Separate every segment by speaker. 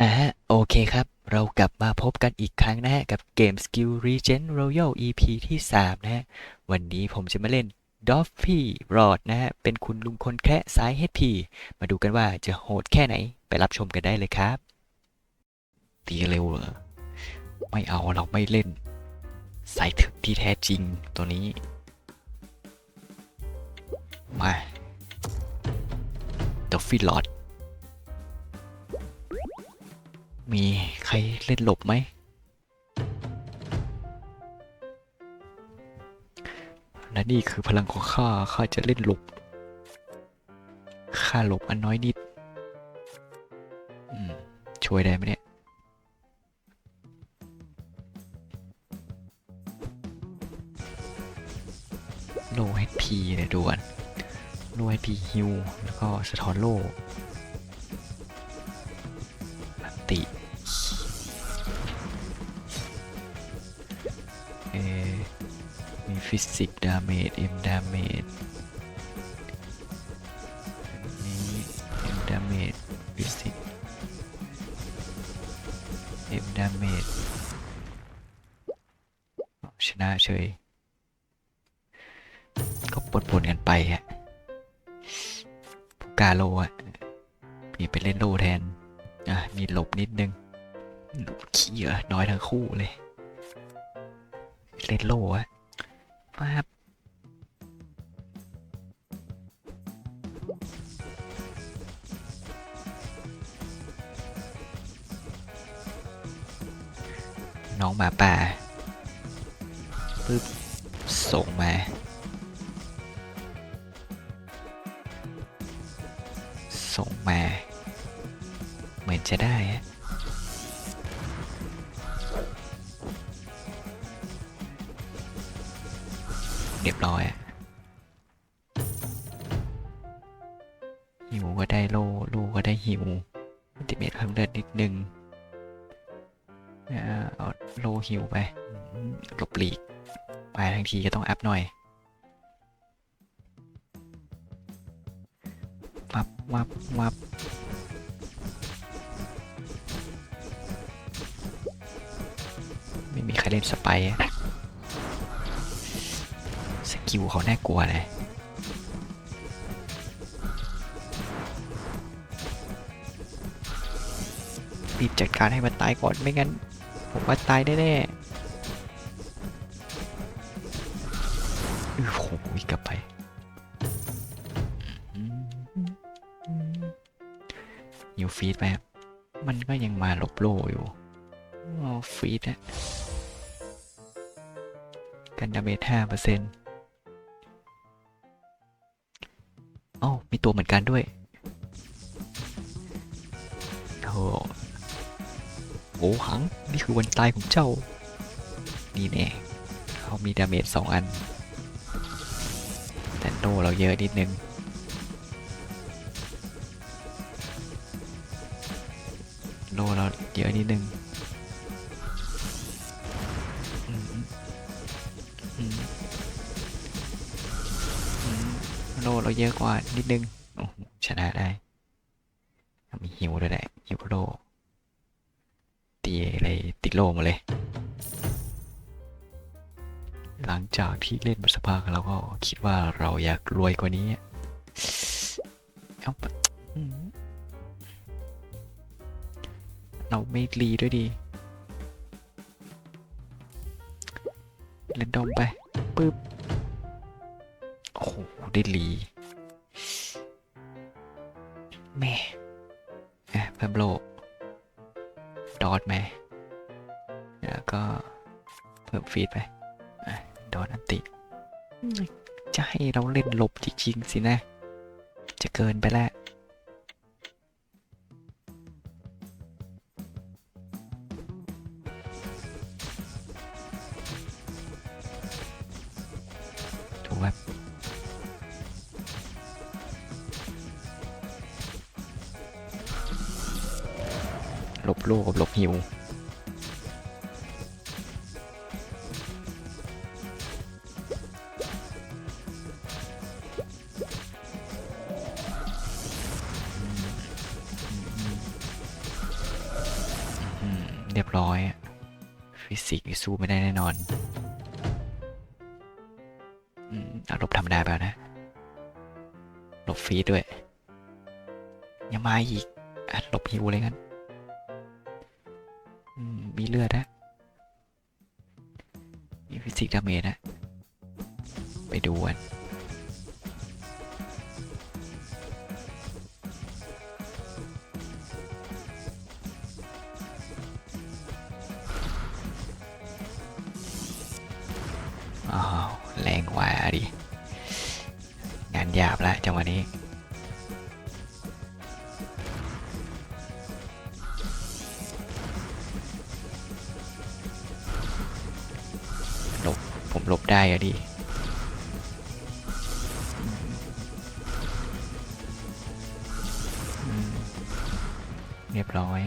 Speaker 1: อ่าโอเคครับ เรากลับมาพบกันอีกครั้งนะฮะ กับเกม Skill Regen Royal EP ที่ 3 นะฮะ วันนี้ผมจะมาเล่น d o f f y Rod นะฮะ เป็นคุณลุงคนแคระสาย HP มาดูกันว่าจะโหดแค่ไหน ไปรับชมกันได้เลยครับ ตีเร็วเหรอ ไม่เอาเราไม่เล่น สายถึกที่แท้จริงตัวนี้ มา d o f f y Rod มีใครเล่นหลบไหม และนี่คือพลังของข้า ข้าจะเล่นหลบ ข้าหลบอันน้อยนิด ช่วยได้ไหมเนี่ย โลเฮดพีเนี่ยด่วนโลเฮดพีฮิว แล้วก็สะท้อนโล ฟิสิกดาเมจเอ็มดาเมจนี้เอ็มดาเมจฟิสิกเอ็มดาเมจชนะเฉย ก็ปนๆกันไปฮะกาโลอะมีไปเล่นโลแทน อะ มีหลบนิดนึงหลบขี้เหรอน้อยทั้งคู่เลย เล่นโลอะ มาบน้องหมาป่าปึ๊บส่งมาส่งมา เหมือนจะได้ฮะ เรียบร้อยหิวก็ได้โลลูก็ได้หิวติเมตเพิ่มเลือดนิดนึงอ่าเอาโลหิวไปหลบหลีกไปทั้งทีก็ต้องอัพหน่อยวับวับวับไม่มีใครเล่นสไปร์ กิลเขาน่ากลัวเลยรีบจัดการให้มันตายก่อนไม่งั้น ผมว่าตายแน่ๆอื้อโหกลับไปยูฟีดไปครับมันก็ยังมาหลบโลอยู่อ๋อฟีดอะกันดาเมจห้าเปอร์เซ็นต์ ตัวเหมือนกันด้วยโอ้โหโหัง นี่คือวันตายของเจ้า นี่แน่เขามีดาเมจสองอัน แต่โนเราเยอะนิดนึงโนเราเยอะนิดนึง โลเราเยอะกว่านิดนึงชนะได้ มีฮิวด้วยแหละฮิวโลตีอะไรติดโลมาเลย หลังจากที่เล่นมาสักพักเราก็คิดว่าเราอยากรวยกว่านี้เอาปเราไม่รีด้วยดี เล่นดอมไป ได้ลีแม่อะเพิ่มโลดอทไหมแล้วก็เพิ่มฟีดไปอะดอทอันติอืมจะให้เราเล่นหลบจริงๆสินะ จะเกินไปแล้ว โลกับหลบหิวเรียบร้อย ฟิสิกส์สู้ไม่ได้แน่นอนอาลบธรรมดาไปนะ หลบฟีด้วย ยังมาอีกอะหลบฮิวเลยกัน มีเลือดนะมีฟิสิกส์ดาเมจนะ ไปดูกันอ้าวแรงกว่าดิ งานหยาบละจังหวะนี้ หลบได้อะดิเรียบร้อย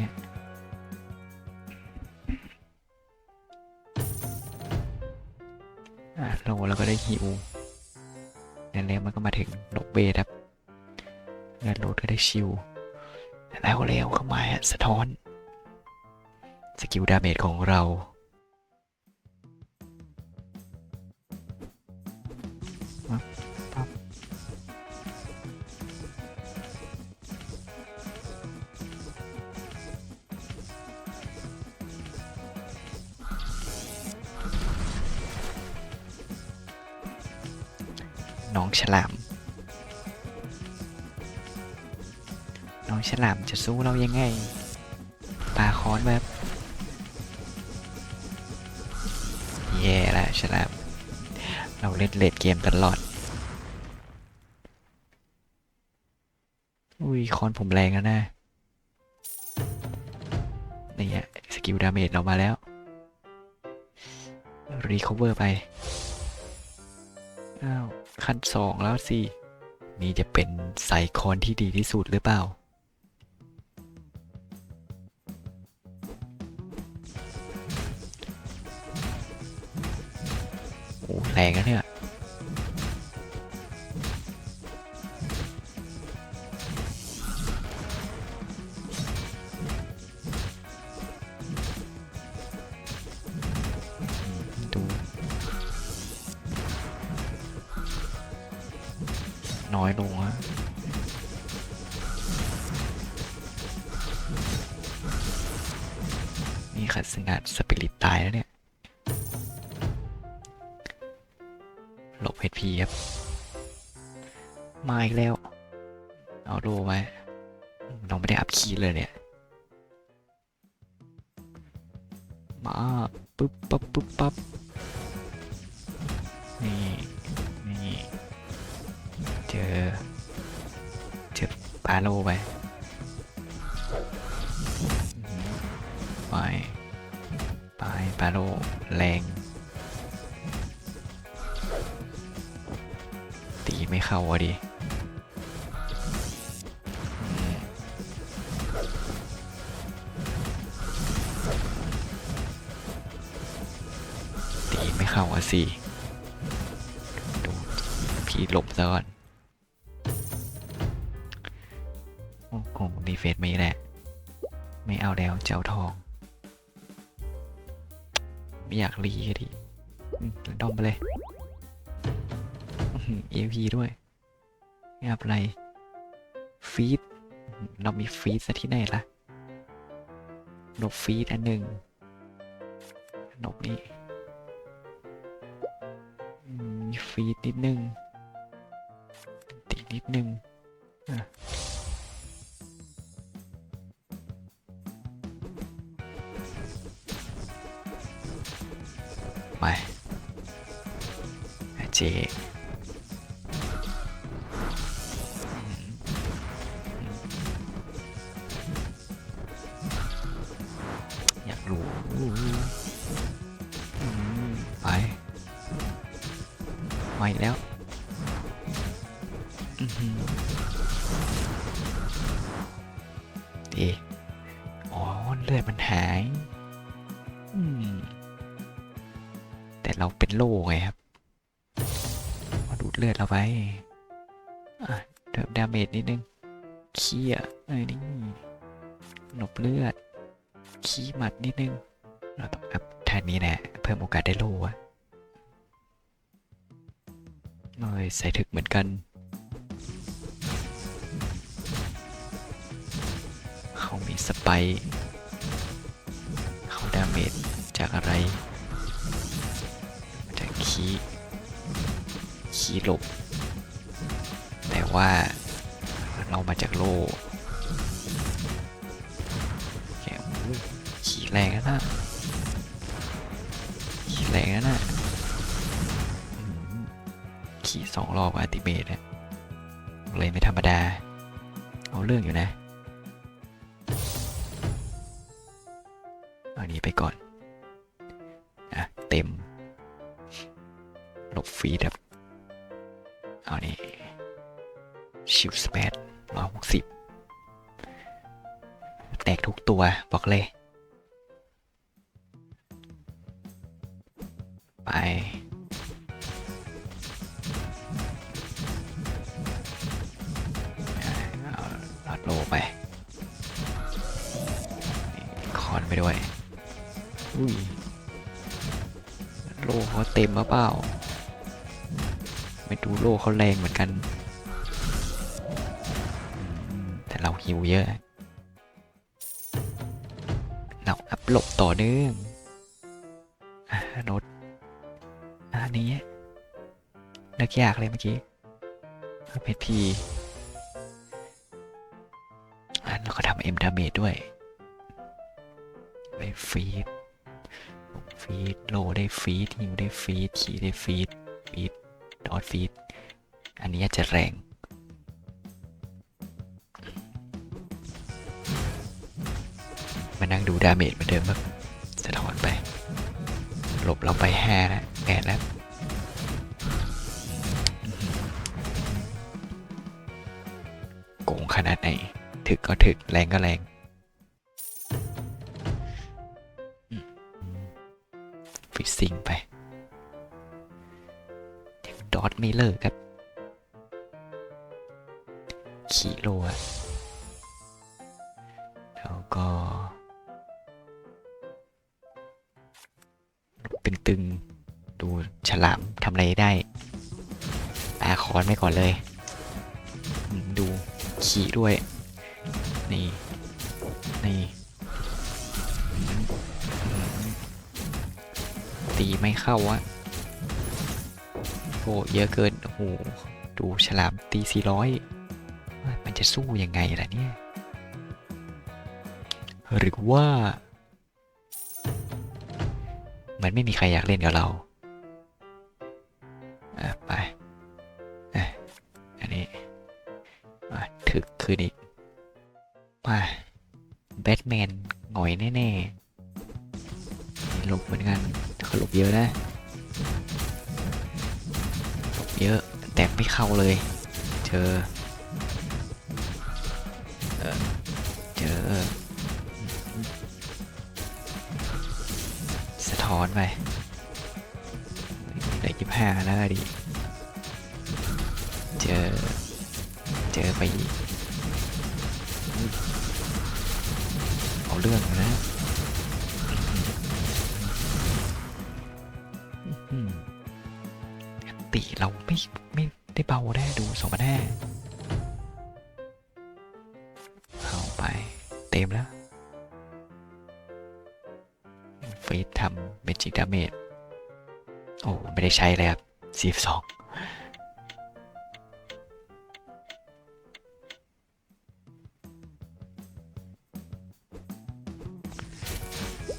Speaker 1: อะโลแล้วก็ได้ฮิวแล้วมันก็มาถึงนกเบสครับแล้วโลก็ได้ชิวแล้วแล้วเข้ามาฮะสะท้อน สกิลดาเมจของเรา น้องฉลาม น้องฉลามจะสู้เรายังไงปาค้อนแบบแย่ละฉลาม เราเล่นเลดเกมตลอด อุ้ยคอนผมแรงแล้วนะนี่ฮะสกิลดาเมจเรามาแล้ว รีคอเวอร์ไป อ้าว ขั้นสองแล้วสิ นี่จะเป็นไซคอนที่ดีที่สุดหรือเปล่า โอ้แรงนะเนี่ย นี่ขัดสงัดสปิริตตายแล้วเนี่ยหลบเฮดพีครับ มาอีกแล้ว เอาโลไว้เราไม่ได้อัพคีเลยเนี่ย มาปึ๊บปั๊บปึ๊บปั๊บนี่นี่เจอเจอปาโลไป ไป ไปปาโลแรง ตีไม่เข้าอะดิตีไม่เข้าอะสิ ดูพี่หลบซะก่อนโอ้โหดีเฟสไม่แหละ ไม่เอาแล้วเจ้าทอง ไม่อยากรีก็ดีดอมไปเลยเอพีด้วยไม่อะไร ฟีด เรามีฟีดซะที่ไหนล่ะนกฟีดอันหนึ่งนกนี้มีฟีดนิดนึงตีนิดนึงอะ ดีอ๋อ เลือดมันหาย อืม แต่เราเป็นโล่ไงครับมาดูดเลือดเราไปอะเติมดาเมจนิดนึงเคี่ยเอ้นี่หลบเลือดคีย์หมัดนิดนึง เราต้องอัพท่านี้แหละเพิ่มโอกาสได้โล่อะโอ้ยใส่ถึกเหมือนกัน เขามีสไปร์เขาดาเมจจากอะไรมาจากคีคีหลบ แต่ว่าเรามาจากโลแกขี่แรงนะขี่แรงนะขี่สองรอบอัติเมตเลยไม่ธรรมดา เอาเรื่องอยู่นะ ตัวบอกเลย ไป เอาลอดโลไป คอนไปด้วย อุ้ยโลเขาเต็มมาเปล่า ไม่ดูโลเขาแรงเหมือนกัน แต่เราหิวเยอะ หลบต่อเนื่องอะรถอันนี้เลือกยากเลยเมื่อกี้เพชรพีอันเราก็ทำเอ็มดาเมจด้วย ไปฟีด ฟีด โลได้ฟีดฮิวได้ฟีด ขี่ได้ฟีด ฟีด ดอทฟีด อันนี้จะแรง นั่งดูดาเมจเหมือนเดิมแบบสะท้อนไป หลบเราไปห้าแล้วแปดแล้วโกงขนาดไหน ถึกก็ถึก แรงก็แรงฟิซซิงไปดอทไม่เลิกครับ ขี่โลอะ ลามทำอะไรได้ปาคอนไม่ก่อนเลย ดูขี่ด้วย นี่ นี่ตีไม่เข้าวะโอ้เยอะเกิน โอ้โห ดูฉลามตีสี่ร้อยมันจะสู้ยังไงล่ะเนี่ย หรือว่า มันไม่มีใครอยากเล่นกับเรา ไปอะอันนี้มาถึกคืนอีกมาแบทแมนหงอยแน่ๆหลบเหมือนกันเขาหลบเยอะนะหลบเยอะแต่ไม่เข้าเลยเจอเจอสะท้อนไป ห้าแล้วดิเจอ เจอไปเอาเรื่องนะติเราไม่ไม่ได้เบาได้ดูสองพันห้า ไม่ได้ใช้เลยครับสี่สอง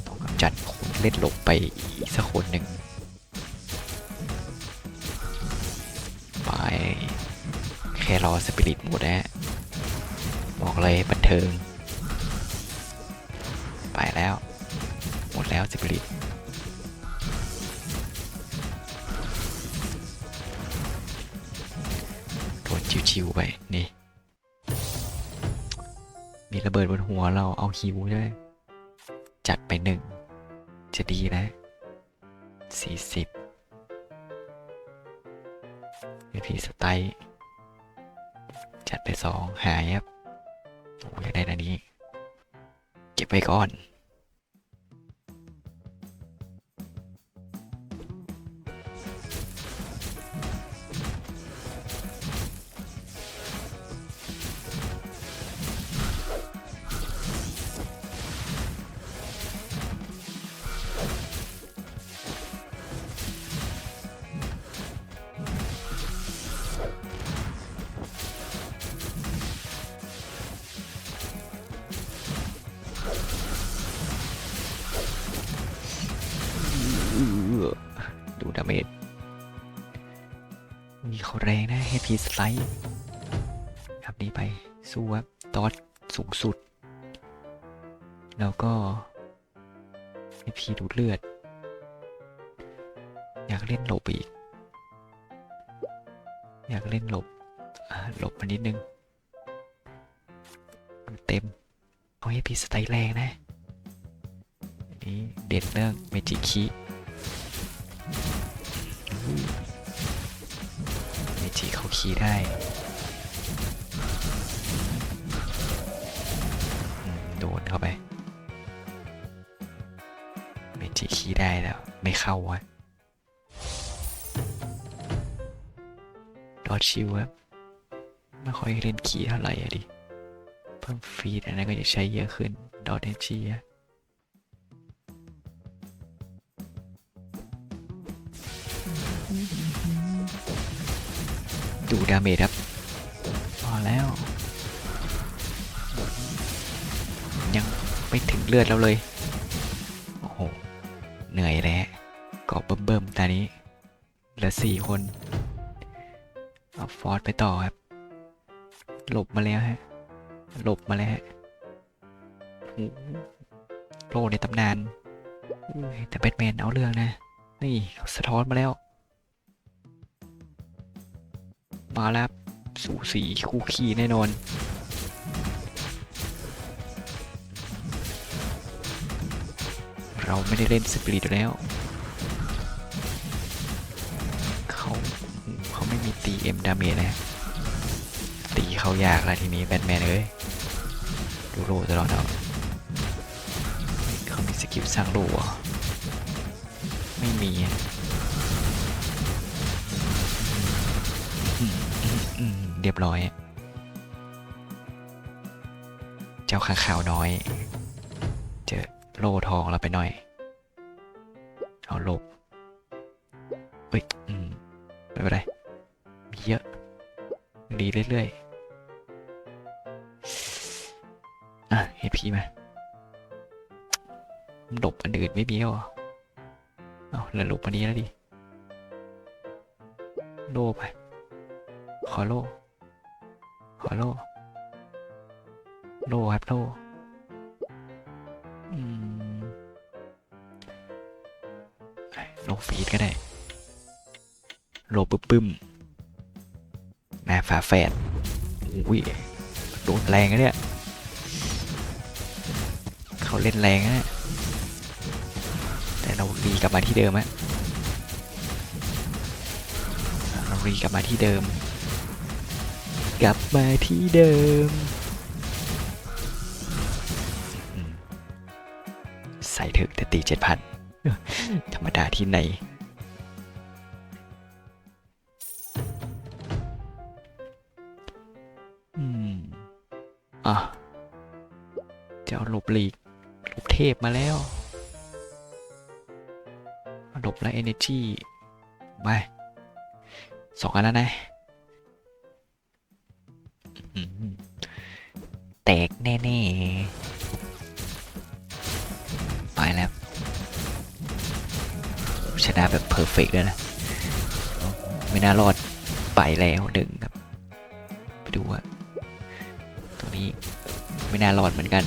Speaker 1: ต้องจัดคนเล่นหลบไปอีกสักคนหนึ่งไปแค่รอสปิริตหมดนะบอกเลยบันเทิง ไปแล้ว หมดแล้วสปิริต ชิวๆไปนี่ มีระเบิดบนหัวเราเอาฮิวด้วย จัดไปหนึ่ง จะดีนะสี่สิบเอพีสไตล์จัดไปสองหายครับโอ้ยได้อันนี้ เก็บไว้ก่อน ดูดาเมจมีเขาแรงนะเฮพีสไลด์ครับนี้ไป สู้ครับดอทสูงสุด แล้วก็เฮพีดูดเลือด อยากเล่นหลบอีก อยากเล่นหลบหลบมานิดนึง เต็ม เอาให้พีสไตล์แรงนะ นี่เด็ดเรื่องเมจิคิ เมจิเขาคีย์ได้โดนเข้าไป เมจิคีย์ได้แล้ว ไม่เข้าวะดอชิวครับไม่ค่อยเล่นคีย์เท่าไหร่อะดิ เพิ่มฟีดอันนั้นก็จะใช้เยอะขึ้น ดอทเอจี ดูดาเมจครับ พอแล้ว ยังไม่ถึงเลือดแล้วเลย โอ้โห เหนื่อยแล้วกาะเบิ่มๆตอนนี้ เหลือสี่คน เอาฟอร์ดไปต่อครับ หลบมาแล้วฮะ หลบมาแล้วฮะโหโลในตำนาน แต่แบทแมนเอาเรื่องนะ นี่สะท้อนมาแล้ว มาแล้วสูสีคู่ขี้แน่นอน เราไม่ได้เล่นสปิริตแล้ว เขาเขาไม่มีตีเอ็มดาเมจนะตีเขายากล้วทีนี้แบทแมนเอ้ยดูโลตลอดเอาเฮ้ยเขามีสกิลสร้างโลเหรอไม่มี รียบร้อย เจ้าข้างขาวน้อย เจอโลทองเราไปหน่อย เอาหลบเฮ้ย อืม ไม่เป็นไร มีเยอะ ดีเรื่อยๆ อะเฮพีมาหลบอันอื่นไม่มีเหรอ เอาเหลือหลบอันนี้แล้วดิ โลไป ขอโล ขอโลโลครับโลอืมโลฟีดก็ได้โลปึ้มปึ้มนาฝาแฝดอุ้ยโดนแรงนะเนี่ยเขาเล่นแรงนะแต่เรารีกลับมาที่เดิมอะเรารีกลับมาที่เดิม กลับมาที่เดิม ใส่ถึกแต่ตีเจ็ดพันธรรมดาที่ไหน อืม อะจะเอาหลบหลีกหลบเทพมาแล้วหลบแล้ว energy ไปสองอันแล้วนะ แตกแน่ๆไปแล้ว ชนะแบบเพอร์เฟกเลยนะ ไม่น่ารอดไปแล้วดึงครับ ไปดูว่าตรงนี้ไม่น่ารอดเหมือนกัน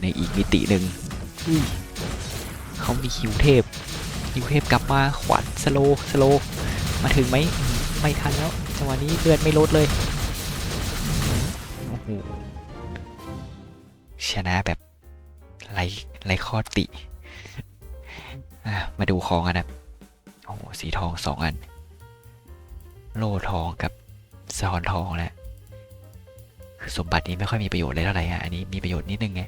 Speaker 1: ในอีกมิติหนึ่งเขามีคิวเทพคิวเทพกลับมาขวัญสโลสโลมาถึงไหมไม่ทันแล้วจังหวะนี้เลือดไม่ลดเลย ชนะแบบไรไรข้อติอมาดูของกันนะโอ้โหสีทองสองอัน โล่ทองกับสะท้อนทองแหละคือสมบัตินี้ไม่ค่อยมีประโยชน์เลยเท่าไหร่อะอันนี้มีประโยชน์นิดนึงไง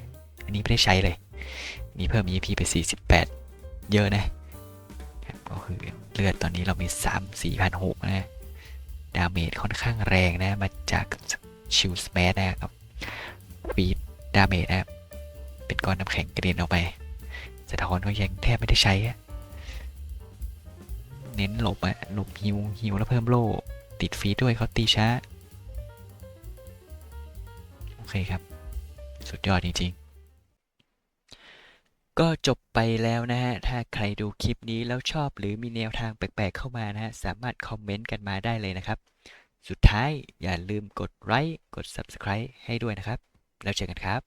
Speaker 1: อันนี้ไม่ได้ใช้เลย นี่เพิ่ม EP ไป 48 เยอะนะก็คือเลือดตอนนี้เรามี 3 4 6 0 0นะ ดาเมจค่อนข้างแรงนะ มาจาก ชิลสแมสนะครับฟีดดาเมจนะเป็นก้อนน้ำแข็งกระเด็นออกไปสะท้อนก็ยังแทบไม่ได้ใช้ เน้นหลบอะหลบฮิวฮิวแล้วเพิ่มโล่ ติดฟีดด้วยเขาตีช้า โอเคครับ สุดยอดจริง ๆก็จบไปแล้วนะฮะ ถ้าใครดูคลิปนี้แล้วชอบหรือมีแนวทางแปลกๆเข้ามานะฮะ สามารถคอมเมนต์กันมาได้เลยนะครับ สุดท้ายอย่าลืมกดไลค์กด Subscribe ให้ด้วยนะครับ แล้วเจอกันครับ